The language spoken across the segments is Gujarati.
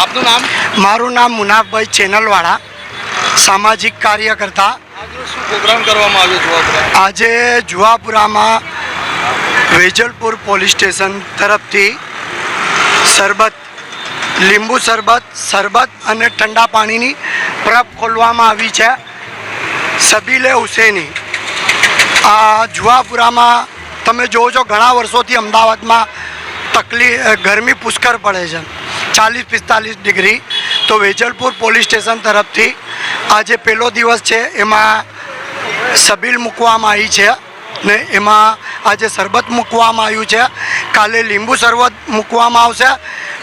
આપનું નામ? મારું નામ મુનાફભાઈ ચેનલવાળા સામાજિક કાર્યકર્તા. પ્રોગ્રામ કરવામાં આવ્યો જુવાપુરા આજે જુવાપુરામાં વેજલપુર પોલીસ સ્ટેશન તરફથી શરબત લીંબુ શરબત શરબત અને ઠંડા પાણીની પ્રપ ખોલવામાં આવી છે. સબીલે હુસેની. આ જુવાપુરામાં તમે જોવો છો ઘણા વર્ષોથી અમદાવાદમાં તકલીફ ગરમી પુષ્કળ પડે છે. ચાલીસ પિસ્તાલીસ ડિગ્રી. તો વેજલપુર પોલીસ સ્ટેશન તરફથી આજે પહેલો દિવસ છે, એમાં સબીલ મૂકવામાં આવી છે ને એમાં આજે શરબત મૂકવામાં આવ્યું છે. કાલે લીંબુ શરબત મૂકવામાં આવશે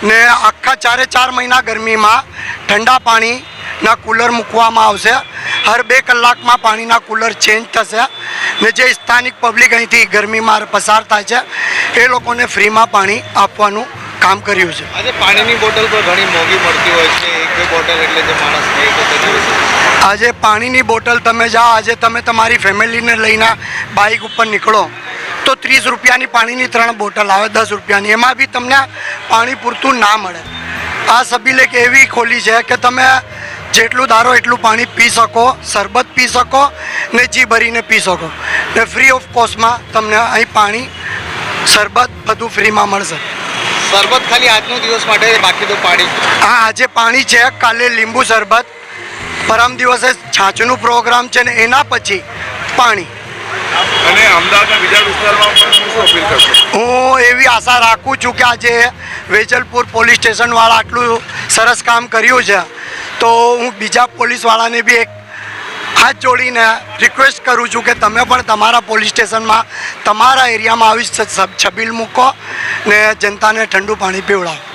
ને આખા ચારે ચાર મહિના ગરમીમાં ઠંડા પાણીના કુલર મૂકવામાં આવશે. હર બે કલાકમાં પાણીના કુલર ચેન્જ થશે ને જે સ્થાનિક પબ્લિક અહીંથી ગરમીમાં પસાર થાય છે, એ લોકોને ફ્રીમાં પાણી આપવાનું કામ કર્યું છે. આજે પાણીની બોટલ પણ ઘણી મોંઘી મળતી હોય છે એક બે બોટલ એટલે જે માણસ લે તો તેના વિશે આજે પાણીની બોટલ તમે જાઓ આજે તમે તમારી ફેમિલીને લઈને બાઇક ઉપર નીકળો તો ત્રીસ રૂપિયાની પાણીની ત્રણ બોટલ આવે દસ રૂપિયાની. એમાં બી તમને પાણી પૂરતું ના મળે. આ સબીલ એક એવી ખોલી છે કે તમે જેટલું ધારો એટલું પાણી પી શકો શરબત પી શકો ને જી ભરીને પી શકો. ને ફ્રી ઓફ કોસ્ટમાં તમને અહીં પાણી શરબત બધું ફ્રીમાં મળશે. શરબત ખાલી આજનો દિવસ માટે બાકી તો પાણી. હા આજે પાણી છે. કાલે લીંબુ શરબત. પરમ દિવસે છાંચનું પ્રોગ્રામ છે ને એના પછી પાણી. અને અમદાવાદના બીજા વિસ્તારમાં પણ શું અપીલ કરશો? હું એવી આશા રાખું છું કે આજે વેજલપુર પોલીસ સ્ટેશનવાળા આટલું સરસ કામ કર્યું છે. તો હું બીજા પોલીસવાળાને બી એક હાથ જોડીને રિક્વેસ્ટ કરું છું કે તમે પણ તમારા પોલીસ સ્ટેશનમાં તમારા એરિયામાં આવી છબીલ મૂકો ને જનતાને ઠંડુ પાણી પીવડાવો.